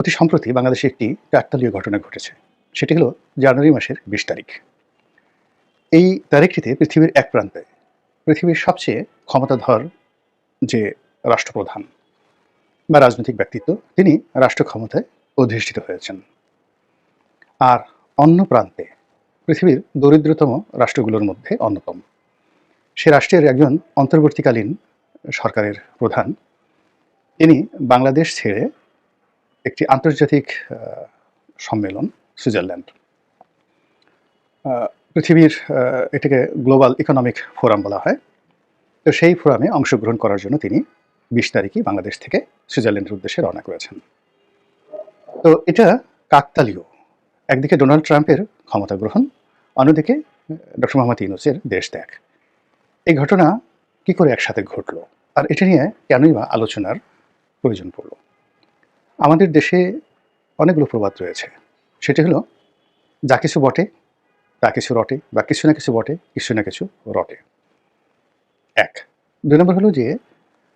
অতি সম্প্রতি বাংলাদেশে একটি কাকতালীয় ঘটনা ঘটেছে। সেটি হলো জানুয়ারি মাসের বিশ তারিখ। এই তারিখটিতে পৃথিবীর এক প্রান্তে পৃথিবীর সবচেয়ে ক্ষমতাধর যে রাষ্ট্রপ্রধান বা রাজনৈতিক ব্যক্তিত্ব, তিনি রাষ্ট্র ক্ষমতায় অধিষ্ঠিত হয়েছেন। আর অন্য প্রান্তে পৃথিবীর দরিদ্রতম রাষ্ট্রগুলোর মধ্যে অন্যতম। সে রাষ্ট্রের একজন অন্তর্বর্তীকালীন সরকারের প্রধান। তিনি বাংলাদেশ ছেড়ে একটি আন্তর্জাতিক সম্মেলন, সুইজারল্যান্ড। পৃথিবীর এটাকে গ্লোবাল ইকোনমিক ফোরাম বলা হয়। তো সেই ফোরামে অংশগ্রহণ করার জন্য তিনি বিশ তারিখই বাংলাদেশ থেকে সুইজারল্যান্ডের উদ্দেশ্যে রওনা করেছেন। তো এটা কাকতালীয়। একদিকে ডোনাল্ড ট্রাম্পের ক্ষমতা গ্রহণ, অন্যদিকে ডক্টর মোহাম্মদ ইউনুসের দেশ ত্যাগ। এই ঘটনা কি করে একসাথে ঘটলো? আর এটা নিয়ে কেনই বা আলোচনার প্রয়োজন পড়ল? আমাদের দেশে অনেকগুলো প্রবাদ রয়েছে। সেটি হলো, যা কিছু বটে, তা কিছু রটে, বা কিছু না কিছু বটে, কিছু না কিছু রটে। এক। দুই নম্বর হলো যে,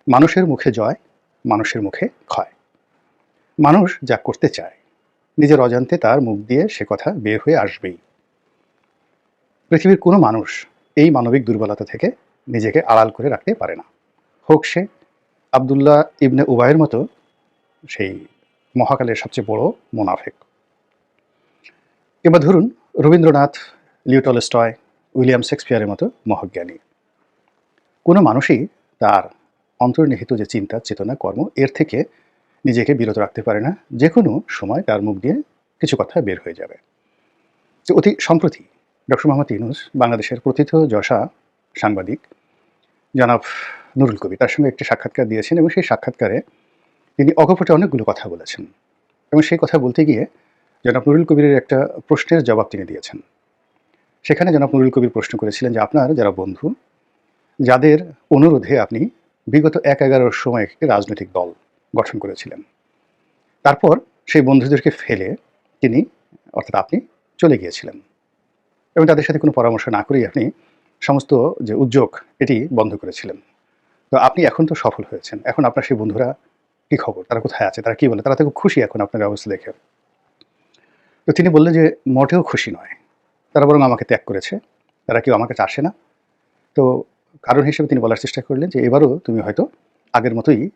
মানুষের মুখে জয়, মানুষের মুখে ক্ষয়। মানুষ যা করতে চায়, নিজের অজান্তে তার মুখ দিয়ে সে কথা বের হয়ে আসবেই। পৃথিবীর কোনো মানুষ এই মানবিক দুর্বলতা থেকে নিজেকে আড়াল করে রাখতে পারে না। হোক সে আবদুল্লাহ ইবনে উবায়ের মতো সেই মহাকালের সবচেয়ে বড় মোনাফেক। কিংবা ধরুন রবীন্দ্রনাথ লিউটলস্টয় উইলিয়াম শেক্সপিয়ারের মতো মহাজ্ঞানী। কোনো মানুষই তার অন্তর্নিহিত যে চিন্তা, চেতনা, কর্ম, এর থেকে নিজেকে বিরত রাখতে পারে না। যে কোনো সময় তার মুখ দিয়ে কিছু কথা বের হয়ে যাবে। তো অতি সম্প্রতি ডক্টর মোহাম্মদ ইউনুস, বাংলাদেশের প্রথিত যশা সাংবাদিক জনাব নুরুল কবি তার সঙ্গে একটি সাক্ষাৎকার দিয়েছেন এবং সেই সাক্ষাৎকারে তিনি অকপটে অনেকগুলো কথা বলেছেন। এবং সেই কথা বলতে গিয়ে জনাব নুরুল কবিরের একটা প্রশ্নের জবাব তিনি দিয়েছেন। সেখানে জনাব নুরুল কবির প্রশ্ন করেছিলেন যে, আপনার যারা বন্ধু, যাদের অনুরোধে আপনি বিগত এক এগারোর সময় রাজনৈতিক দল গঠন করেছিলেন, তারপর সেই বন্ধুদেরকে ফেলে তিনি, অর্থাৎ আপনি, চলে গিয়েছিলেন। এবং তাদের সাথে কোনো পরামর্শ না করেই আপনি সমস্ত যে উদ্যোগ, এটি বন্ধ করেছিলেন। তো আপনি এখন তো সফল হয়েছেন। এখন আপনার সেই বন্ধুরা কি খবর? তারা কোথায় আছে? তারা কি বলে? তারা তো খুব খুশি এখন আপনার অবস্থা দেখে। তো তিনি বললেন যে, মোটেও খুশি নয়। তারা বরং আমাকে ত্যাগ করেছে। তারা কেউ আমার কাছে আসে না। তো কারণ হিসেবে তিনি বলার চেষ্টা করলেন যে, এবারও তুমি হয়তো আগের মতোই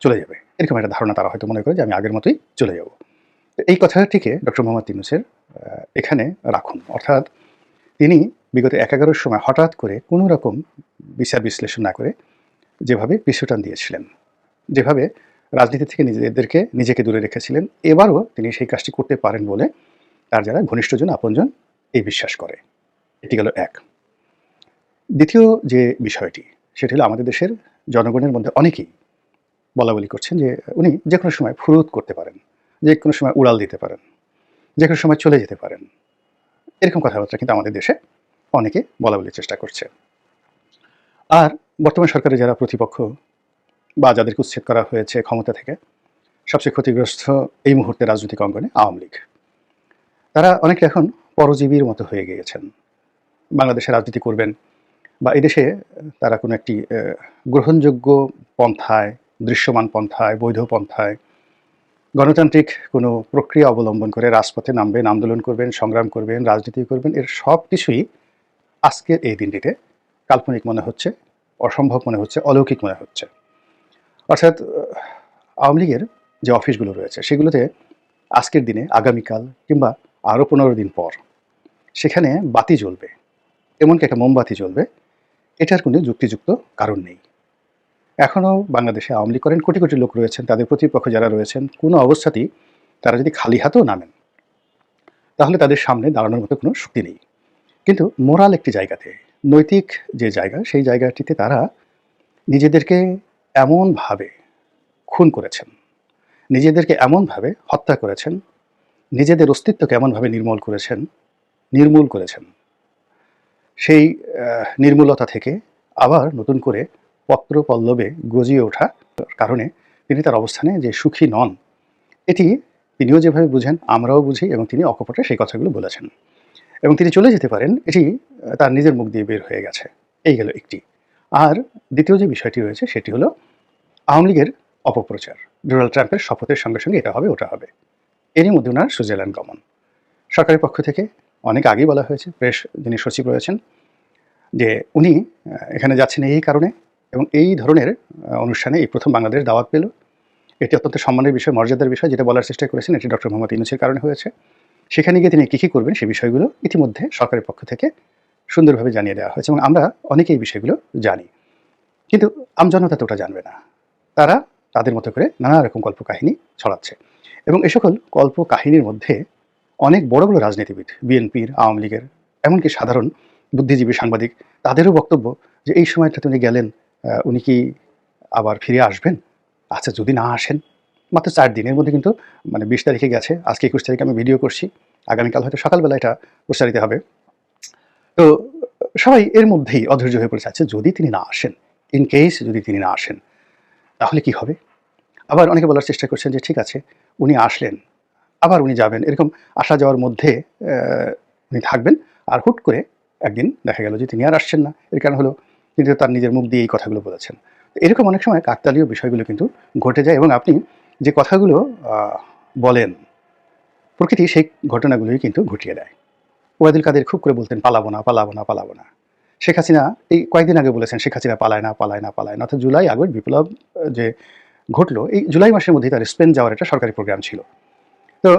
চলে যাবে। এরকম একটা ধারণা তারা হয়তো মনে করে যে, আমি আগের মতোই চলে যাব। তো এই কথাটিকে ডক্টর মোহাম্মদ ইউনুসের এখানে রাখুন। অর্থাৎ তিনি বিগত এক এগারোর সময় হঠাৎ করে কোনো রকম বিচার বিশ্লেষণ না করে যেভাবে পিছুটান দিয়েছিলেন। যেভাবে রাজনীতি থেকে নিজেদেরকে নিজেকে দূরে রেখেছিলেন, এবারও তিনি সেই কাজটি করতে পারেন বলে তার যারা ঘনিষ্ঠজন, আপনজন এই বিশ্বাস করে। এটি গেল এক। দ্বিতীয় যে বিষয়টি, সেটি হলো আমাদের দেশের জনগণের মধ্যে অনেকেই বলা বলি করছেন যে উনি যে কোনো সময় ফুরুত করতে পারেন, যে কোনো সময় উড়াল দিতে পারেন, যে কোনো সময় চলে যেতে পারেন। এরকম কথাবার্তা কিন্তু আমাদের দেশে অনেকে বলা বলির চেষ্টা করছে। আর বর্তমান সরকারের যারা প্রতিপক্ষ বা যাদেরকে উচ্ছেদ করা হয়েছে ক্ষমতা থেকে, সবচেয়ে ক্ষতিগ্রস্ত এই মুহূর্তে রাজনৈতিক অঙ্গনে আওয়ামী লীগ। তারা অনেকে এখন পরজীবীর মতো হয়ে গিয়েছেন। বাংলাদেশে রাজনীতি করবেন বা এদেশে তারা কোনো একটি গ্রহণযোগ্য পন্থায়, দৃশ্যমান পন্থায়, বৈধ পন্থায় গণতান্ত্রিক কোনো প্রক্রিয়া অবলম্বন করে রাজপথে নামবেন, আন্দোলন করবেন, সংগ্রাম করবেন, রাজনীতি করবেন, এর সব কিছুই আজকের এই দিনটিতে কাল্পনিক মনে হচ্ছে, অসম্ভব মনে হচ্ছে, অলৌকিক মনে হচ্ছে। অর্থাৎ আওয়ামী লীগের যে অফিসগুলো রয়েছে, সেগুলোতে আজকের দিনে, আগামীকাল কিংবা আরও পনেরো দিন পর, সেখানে বাতি জ্বলবে। এমনকি একটা মোমবাতি জ্বলবে। এটার কোনো যুক্তিযুক্ত কারণ নেই। এখনও বাংলাদেশে আওয়ামী লীগ করেন, কোটি কোটি লোক রয়েছেন, তাদের প্রতিপক্ষ যারা রয়েছেন, কোনো অবস্থাতেই তারা যদি খালি হাতেও নামেন তাহলে তাদের সামনে দাঁড়ানোর মতো কোনো শক্তি নেই। কিন্তু মোরাল একটি জায়গাতে, নৈতিক যে জায়গা, সেই জায়গাটিতে তারা নিজেদেরকে এমনভাবে খুন করেছেন। নিজেদেরকে এমনভাবে হত্যা করেছেন। নিজেদের অস্তিত্বকে এমনভাবে নির্মূল করেছেন। নির্মূল করেছেন। সেই নির্মূলতা থেকে আবার নতুন করে পত্র পল্লবে গজিয়ে ওঠা কারণে তিনি তার অবস্থানে যে সুখী নন, এটি তিনিও যেভাবে বুঝেন, আমরাও বুঝি এবং তিনি অকপটে সেই কথাগুলো বলেছেন। এবং তিনি চলে যেতে পারেন, এটি তার নিজের মুখ দিয়ে বের হয়ে গেছে। এই গেল একটি আর দ্বিতীয় যে বিষয়টি রয়েছে সেটি হলো আওয়ামী লীগের অপপ্রচার। ডোনাল্ড ট্রাম্পের শপথের সঙ্গে সঙ্গে এটা হবে, ওটা হবে। এরই মধ্যে ওনার সুইজারল্যান্ড গমন। সরকারের পক্ষ থেকে অনেক আগেই বলা হয়েছে প্রেস যিনি সচিব রয়েছেন, যে উনি এখানে যাচ্ছেন এই কারণে এবং এই ধরনের অনুষ্ঠানে এই প্রথম বাংলাদেশ দাওয়াত পেল। এটি অত্যন্ত সম্মানের বিষয়, মর্যাদার বিষয়, যেটা বলার চেষ্টা করেছেন এটি ডক্টর মোহাম্মদ ইউনুসের কারণে হয়েছে। সেখানে গিয়ে তিনি কী কী করবেন সেই বিষয়গুলো ইতিমধ্যে সরকারের পক্ষ থেকে সুন্দরভাবে জানিয়ে দেওয়া হয়েছে এবং আমরা অনেকেই বিষয়গুলো জানি। কিন্তু আমজনতা তো ওটা জানবে না। তারা তাদের মতো করে নানা রকম কল্পকাহিনী ছড়াচ্ছে। এবং এ সকল কল্প কাহিনীর মধ্যে অনেক বড় বড় রাজনীতিবিদ, বিএনপির, আওয়ামী লীগের, এমনকি সাধারণ বুদ্ধিজীবী সাংবাদিক, তাদেরও বক্তব্য যে এই সময়টাতে উনি গেলেন উনি কি আবার ফিরে আসবেন? আচ্ছা যদি না আসেন, মাত্র চার দিনের মধ্যে কিন্তু মানে বিশ তারিখে গেছে, আজকে একুশ তারিখে আমি ভিডিও করছি, আগামীকাল হয়তো সকালবেলা এটা প্রচারিত হবে। তো, সবাই এর মধ্যেই অধৈর্য হয়ে পড়েছে যাচ্ছে যদি তিনি না আসেন। ইন কেস যদি তিনি না আসেন, তাহলে কি হবে? আবার অনেকে বলার চেষ্টা করছেন যে, ঠিক আছে, উনি আসলেন, আবার উনি যাবেন। এরকম আসা যাওয়ার মধ্যে উনি থাকবেন। আর হুট করে একদিন দেখা গেল যে, তিনি আর আসছেন না। এর কারণ হলো, তিনি তার নিজের মুখ দিয়ে এই কথাগুলো বলেছেন। এরকম অনেক সময় কাকতালীয় বিষয়গুলো কিন্তু ঘটে যায় এবং আপনি যে কথাগুলো বলেন, প্রকৃতি সেই ঘটনাগুলোই কিন্তু ঘটিয়ে দেয়। ওয়াদুল কাদের খুব করে বলতেন, পালাবো না পালাবো না পালাবো না। শেখ হাসিনা এই কয়েকদিন আগে বলেছেন, শেখ হাসিনা পালায় না পালায় না পালায় না। অর্থাৎ জুলাই, আগস্ট বিপ্লব যে ঘটলো, এই জুলাই মাসের মধ্যেই তার স্পেন যাওয়ার একটা সরকারি প্রোগ্রাম ছিল। তো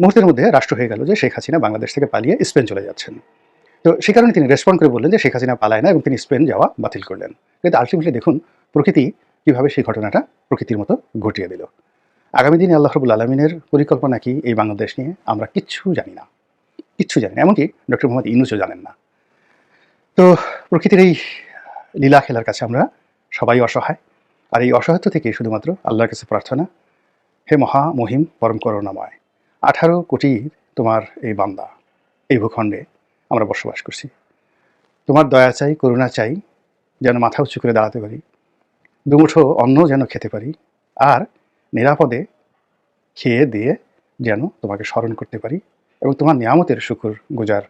মুহূর্তের মধ্যে রাষ্ট্র হয়ে গেল যে শেখ হাসিনা বাংলাদেশ থেকে পালিয়ে স্পেন চলে যাচ্ছেন। তো সে কারণে তিনি রেসপন্ড করে বললেন যে শেখ হাসিনা পালায় না এবং তিনি স্পেন যাওয়া বাতিল করলেন। কিন্তু আলটিমেটলি দেখুন, প্রকৃতি কীভাবে সেই ঘটনাটা প্রকৃতির মতো ঘটিয়ে দিল। আগামী দিনে আল্লাহ রবুল আলমিনের পরিকল্পনা কি এই বাংলাদেশ নিয়ে? আমরা কিচ্ছু জানি না। কিচ্ছু জানি না, এমনকি ডক্টর মোহাম্মদ ইউনুসও জানেন না। তো প্রকৃতির এই লীলা খেলার কাছে আমরা সবাই অসহায়। আর এই অসহায়ত্ব থেকে শুধুমাত্র আল্লাহর কাছে প্রার্থনা। হে মহা মহিম পরম করুণাময়, আঠারো কোটি তোমার এই বান্দা, এই ভূখণ্ডে আমরা বসবাস করছি। তোমার দয়া চাই, করুণা চাই, যেন মাথা উঁচু করে দাঁড়াতে পারি। দুমুঠো অন্ন যেন খেতে পারি। আর নিরাপদে খেয়ে দিয়ে যেন তোমাকে স্মরণ করতে পারি। এবং তোমার নিয়ামতের শুকুর গুজার।